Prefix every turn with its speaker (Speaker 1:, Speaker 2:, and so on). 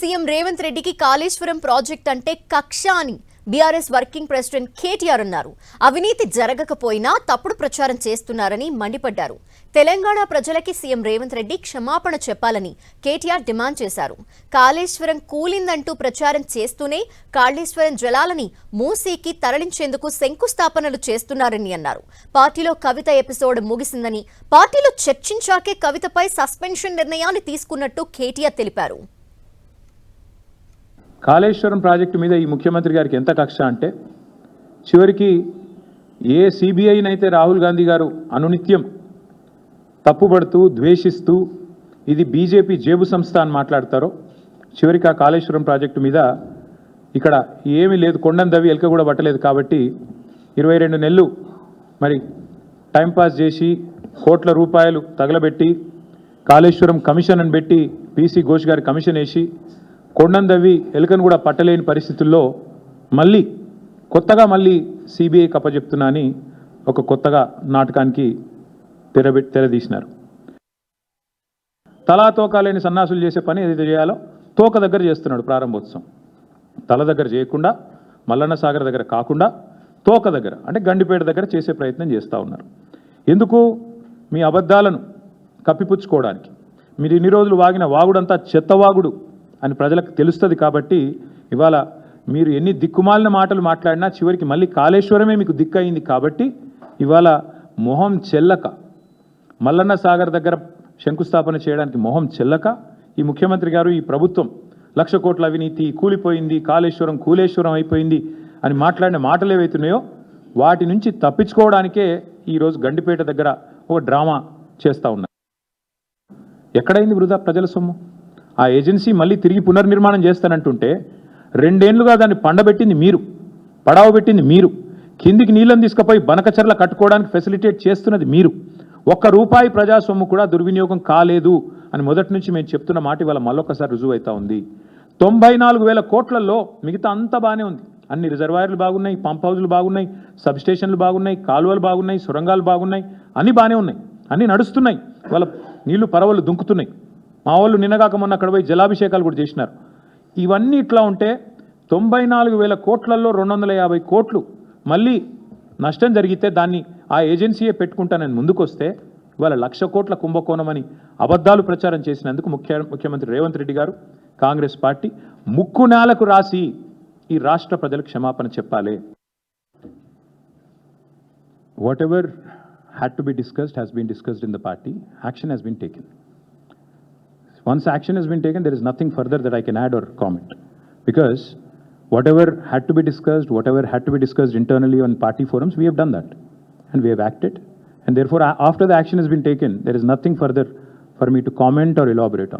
Speaker 1: CM Revanth రెడ్డికి Kaleshwaram project అంటే కక్ష అని బీఆర్ఎస్ వర్కింగ్ ప్రెసిడెంట్ కేటీఆర్ అన్నారు. అవినీతి జరగకపోయినా తప్పుడు ప్రచారం చేస్తున్నారని మండిపడ్డారు. తెలంగాణ ప్రజలకి సీఎం రేవంత్ రెడ్డి క్షమాపణ చెప్పాలని కేటీఆర్ డిమాండ్ చేశారు. కాళేశ్వరం కూలిందంటూ ప్రచారం చేస్తూనే కాళేశ్వరం జలాలని మూసీకి తరలించేందుకు శంకుస్థాపనలు చేస్తున్నారని అన్నారు. పార్టీలో కవిత ఎపిసోడ్ ముగిసిందని పార్టీలో చర్చించాకే కవితపై సస్పెన్షన్ నిర్ణయాన్ని తీసుకున్నట్టు కేటీఆర్ తెలిపారు.
Speaker 2: కాళేశ్వరం ప్రాజెక్టు మీద ఈ ముఖ్యమంత్రి గారికి ఎంత కక్ష అంటే చివరికి ఏ సిబిఐనైతే రాహుల్ గాంధీ గారు అనునిత్యం తప్పుబడుతూ ద్వేషిస్తూ ఇది బీజేపీ జేబు సంస్థ అని మాట్లాడతారో చివరికి ఆ కాళేశ్వరం ప్రాజెక్టు మీద ఇక్కడ ఏమీ లేదు కొండను దవి ఎలక కూడా పట్టలేదు కాబట్టి ఇరవై రెండు నెలలు మరి టైంపాస్ చేసి కోట్ల రూపాయలు తగలబెట్టి కాళేశ్వరం కమిషన్ అని పెట్టి పీసీ ఘోష్ గారి కమిషన్ వేసి కొండందవి ఎలుకను కూడా పట్టలేని పరిస్థితుల్లో మళ్ళీ కొత్తగా మళ్ళీ సిబిఐ కప్పచెప్తున్నా అని ఒక కొత్తగా నాటకానికి తెరబె తెరదీసినారు. తలా తోక లేని సన్నాసులు చేసే పని ఏదైతే చేయాలో తోక దగ్గర చేస్తున్నాడు ప్రారంభోత్సవం. తల దగ్గర చేయకుండా మల్లన్న సాగర్ దగ్గర కాకుండా తోక దగ్గర అంటే గండిపేట దగ్గర చేసే ప్రయత్నం చేస్తూ ఉన్నారు. ఎందుకు? మీ అబద్ధాలను కప్పిపుచ్చుకోవడానికి. మీరు ఇన్ని రోజులు వాగిన వాగుడంతా చెత్తవాగుడు అని ప్రజలకు తెలుస్తుంది కాబట్టి ఇవాళ మీరు ఎన్ని దిక్కుమాలిన మాటలు మాట్లాడినా చివరికి మళ్ళీ కాళేశ్వరమే మీకు దిక్కయింది కాబట్టి ఇవాళ మొహం చెల్లక. మల్లన్న సాగర్ దగ్గర శంకుస్థాపన చేయడానికి మొహం చెల్లక. ఈ ముఖ్యమంత్రి గారు ఈ ప్రభుత్వం లక్ష కోట్ల అవినీతి కూలిపోయింది కాళేశ్వరం కూలేశ్వరం అయిపోయింది అని మాట్లాడిన మాటలు ఏవైతున్నాయో వాటి నుంచి తప్పించుకోవడానికే ఈరోజు గండిపేట దగ్గర ఒక డ్రామా చేస్తూ ఉన్నారు. ఎక్కడైంది వృధా ప్రజల సొమ్ము? ఆ ఏజెన్సీ మళ్ళీ తిరిగి పునర్నిర్మాణం చేస్తానంటుంటే రెండేళ్ళుగా దాన్ని పండబెట్టింది మీరు పడావబెట్టింది మీరు కిందికి నీళ్ళని తీసుకుపోయి బనకచర్ల కట్టుకోవడానికి ఫెసిలిటేట్ చేస్తున్నది మీరు. ఒక్క రూపాయి ప్రజా సొమ్ము కూడా దుర్వినియోగం కాలేదు అని మొదటి నుంచి మేము చెప్తున్న మాట ఇవాళ మళ్ళొకసారి రుజువు అవుతా ఉంది. తొంభై నాలుగు వేల కోట్లలో మిగతా అంతా బాగానే ఉంది. అన్ని రిజర్వాయర్లు బాగున్నాయి పంప్ హౌజులు బాగున్నాయి సబ్ స్టేషన్లు బాగున్నాయి కాలువలు బాగున్నాయి సొరంగాలు బాగున్నాయి అన్నీ బాగానే ఉన్నాయి. అన్నీ నడుస్తున్నాయి. వాళ్ళ నీళ్ళు పరవలు దుంకుతున్నాయి. మా వాళ్ళు నిన్నగాక మొన్న అక్కడ పోయి జలాభిషేకాలు కూడా చేసినారు. ఇవన్నీ ఇట్లా ఉంటే తొంభై నాలుగు వేల కోట్లలో రెండు వందల యాభై కోట్లు మళ్ళీ నష్టం జరిగితే దాన్ని ఆ ఏజెన్సీయే పెట్టుకుంటానని ముందుకొస్తే ఇవాళ లక్ష కోట్ల కుంభకోణం అని అబద్ధాలు ప్రచారం చేసినందుకు ముఖ్య ముఖ్యమంత్రి రేవంత్ రెడ్డి గారు కాంగ్రెస్ పార్టీ ముక్కు నేలకు రాసి ఈ రాష్ట్ర ప్రజలకు క్షమాపణ చెప్పాలి. Whatever had to be discussed has been discussed in the party action has been taken once action has been taken, there is nothing further that I can add or comment. Because whatever had to be discussed, whatever had to be discussed internally on party forums, we have done that. And we have acted. And therefore, after the action has been taken, there is nothing further for me to comment or elaborate on.